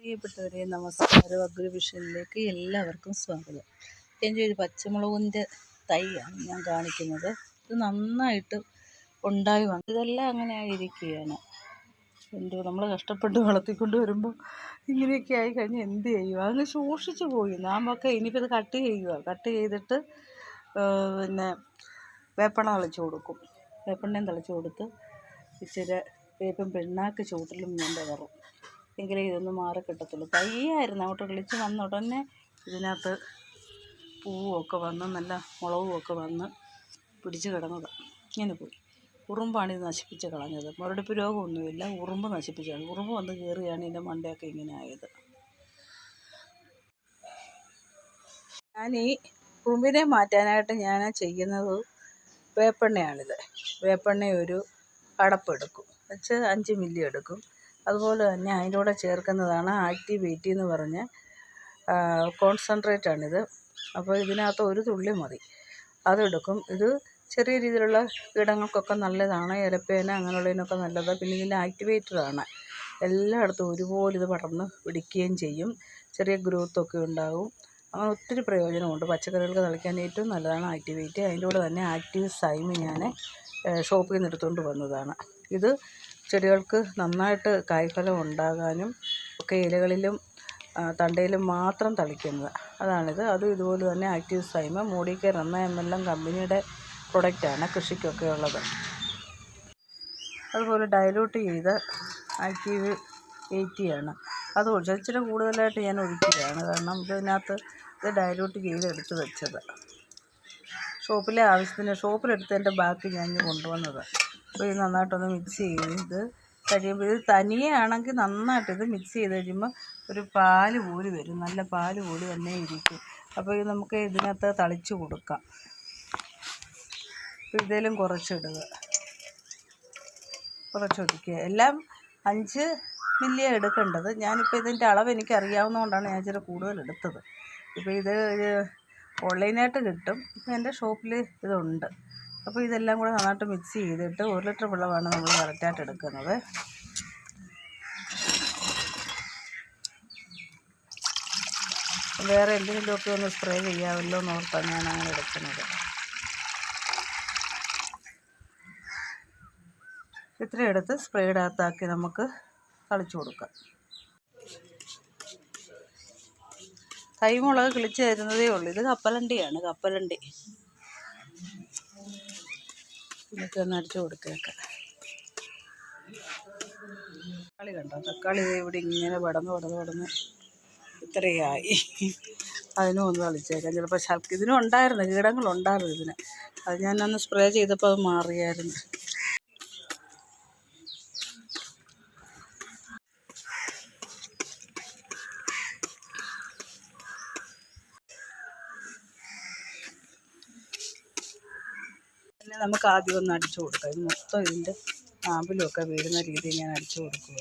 പ്രിയപ്പെട്ടവരെ നമസ്കാരം. അഗ്രവിഷനിലേക്ക് എല്ലാവർക്കും സ്വാഗതം. എന്റെ ഒരു പച്ചമുളകിന്റെ തൈയാണ് ഞാൻ കാണിക്കുന്നത്. ഇത് നന്നായിട്ട് ഉണ്ടായി വന്നു. ഇതെല്ലാം അങ്ങനെ ആയിരിക്കുകയാണ്. എന്തോ നമ്മൾ കഷ്ടപ്പെട്ട് വളർത്തിക്കൊണ്ട് വരുമ്പോൾ ഇങ്ങനെയൊക്കെ ആയി കഴിഞ്ഞാൽ എന്ത് ചെയ്യുക അങ്ങ് ശോഷിച്ചു പോയി. നാമൊക്കെ ഇനിയിപ്പോൾ ഇത് കട്ട് ചെയ്യുക കട്ട് ചെയ്തിട്ട് പിന്നെ വേപ്പണ തളിച്ച് കൊടുക്കും. വേപ്പണ്ണയും തളിച്ച് കൊടുത്ത് ഇച്ചിരി വേപ്പം പിണ്ണാക്ക് ചൂട്ടിലും ഞാൻ കയറും എങ്കിലേ ഇതൊന്ന് മാറി കിട്ടത്തുള്ളൂ. തയ്യായിരുന്നു. അങ്ങോട്ട് കിളിച്ച് വന്ന ഉടനെ ഇതിനകത്ത് പൂവൊക്കെ വന്ന് നല്ല മുളകും ഒക്കെ വന്ന് പിടിച്ച് കിടന്നതാണ് ഇങ്ങനെ പോയി. ഉറുമ്പാണ് ഇത് നശിപ്പിച്ച് കളഞ്ഞത്. മുരടിപ്പ് രോഗമൊന്നുമില്ല. ഉറുമ്പ് നശിപ്പിച്ചാണ്. ഉറുമ്പ് വന്ന് കയറിയാണ് ഇതിന്റെ മണ്ടയൊക്കെ ഇങ്ങനെ ആയത്. ഞാൻ ഈ ഉറുമ്പിനെ മാറ്റാനായിട്ട് ഞാൻ ചെയ്യുന്നത് വേപ്പെണ്ണയാണിത്. വേപ്പെണ്ണ ഒരു അടപ്പെടുക്കും വെച്ച് അഞ്ച് മില്ലി എടുക്കും. അതുപോലെ തന്നെ അതിന്റെ കൂടെ ചേർക്കുന്നതാണ് ആക്ടിവേറ്റി എന്ന് പറഞ്ഞ് കോൺസെൻട്രേറ്റ് ആണിത് അപ്പോൾ ഇതിനകത്ത് ഒരു തുള്ളി മതി. അതെടുക്കും. ഇത് ചെറിയ രീതിയിലുള്ള കീടങ്ങൾക്കൊക്കെ നല്ലതാണ്. ഇലപ്പേന അങ്ങനെയുള്ളതിനൊക്കെ നല്ലതാണ് പിന്നെ ഇതിന്റെ ആക്ടിവേറ്ററാണ്. എല്ലായിടത്തും ഒരുപോലെ ഇത് പടർന്ന് പിടിക്കുകയും ചെയ്യും. ചെറിയ ഗ്രോത്തൊക്കെ ഉണ്ടാകും. അങ്ങനെ ഒത്തിരി പ്രയോജനമുണ്ട്. പച്ചക്കറികൾക്ക് തളിക്കാൻ ഏറ്റവും നല്ലതാണ് ആക്ടിവേറ്റ്. അതിന്റെ കൂടെ തന്നെ ആക്ടിവ് സൈമ് ഞാൻ ഷോപ്പിൽ നിന്ന് എടുത്തുകൊണ്ട് വന്നതാണ്. ഇത് ചെടികൾക്ക് നന്നായിട്ട് കായ്ഫലം ഉണ്ടാകാനും ഒക്കെ ഇലകളിലും തണ്ടയിലും മാത്രം തളിക്കുന്നത്. അതാണിത്. അതും ഇതുപോലെ തന്നെ ആക്റ്റീവ് സൈമ മോഡി കെയർ എന്ന എം എൽ എം കമ്പനിയുടെ പ്രൊഡക്റ്റാണ് കൃഷിക്കൊക്കെ ഉള്ളത്. അതുപോലെ ഡയലൂട്ട് ചെയ്ത് ആക്റ്റീവ് എയ്റ്റിയാണ് അത് ഒഴിച്ച് ഇച്ചിരി കൂടുതലായിട്ട് ഞാൻ ഒഴിക്കുകയാണ്. കാരണം ഇതിനകത്ത് ഇത് ഡയലൂട്ട് ചെയ്ത് എടുത്ത് വെച്ചത്. ഷോപ്പിലെ ആവശ്യത്തിന് ഷോപ്പിലെടുത്തതിന്റെ ബാക്കി ഞാൻ കൊണ്ടുവന്നത്. അപ്പോൾ ഇത് നന്നായിട്ടൊന്ന് മിക്സ് ചെയ്ത് കഴിയുമ്പോൾ ഇത് തനിയെ ആണെങ്കിൽ നന്നായിട്ട് ഇത് മിക്സ് ചെയ്ത് കഴിയുമ്പോൾ ഒരു പാൽ പോലെ വരും നല്ല പാൽ പോലെ തന്നെ ഇരിക്കും. അപ്പോൾ ഇത് നമുക്ക് ഇതിനകത്ത് തളിച്ച് കൊടുക്കാം. അപ്പോൾ ഇതേലും കുറച്ചിടുക. കുറച്ചൊഴിക്കുക എല്ലാം അഞ്ച് മില്ലിയ എടുക്കേണ്ടത്. ഞാനിപ്പോൾ ഇതിന്റെ അളവ് എനിക്ക് അറിയാവുന്നതുകൊണ്ടാണ് ഞാൻ ഇച്ചിരി കൂടുതൽ എടുത്തത് ഇപ്പോൾ ഇത് ഓൺലൈനായിട്ട് കിട്ടും. ഇപ്പം എന്റെ ഷോപ്പിൽ ഇതുണ്ട്. അപ്പോൾ ഇതെല്ലാം കൂടെ നന്നായിട്ട് മിക്സ് ചെയ്തിട്ട് ഒരു ലിറ്റർ വെള്ളമാണ് നമ്മൾ കറക്റ്റായിട്ട് എടുക്കുന്നത്. വേറെ എന്തെങ്കിലുമൊക്കെ ഒന്ന് സ്പ്രേ ചെയ്യാമല്ലോ എന്ന് ഓർത്താണ് ഞാൻ അങ്ങനെ എടുക്കുന്നത്. ഇത്രയും എടുത്ത് സ്പ്രേയുടെ അകത്താക്കി നമുക്ക് തളിച്ചു കൊടുക്കാം. തൈമുളക് കിളിച്ച് തരുന്നതേ ഉള്ളൂ. ഇത് കപ്പലണ്ടിയാണ് കപ്പലണ്ടി. ഇതൊക്കെ ഒന്ന് അടിച്ചു കൊടുത്തേക്കാം. തക്കാളി കണ്ടോ? തക്കാളി ഇവിടെ ഇങ്ങനെ പടന്ന് പടന്ന് പടന്ന് ഇത്രയായി. അതിനും ഒന്ന് തളിച്ചേക്കാം. ചിലപ്പോൾ ഇതിനും ഉണ്ടായിരുന്നു കീടങ്ങളുണ്ടായിരുന്നു ഇതിന്. അത് ഞാനന്ന് സ്പ്രേ ചെയ്തപ്പോൾ അത് മാറിയായിരുന്നു. നമുക്ക് ആദ്യം ഒന്ന് അടിച്ചു കൊടുക്കാം. ഇത് മൊത്തം ഇതിന്റെ നാമ്പിലുമൊക്കെ വീഴുന്ന രീതിയിൽ ഞാൻ അടിച്ചു കൊടുക്കുക.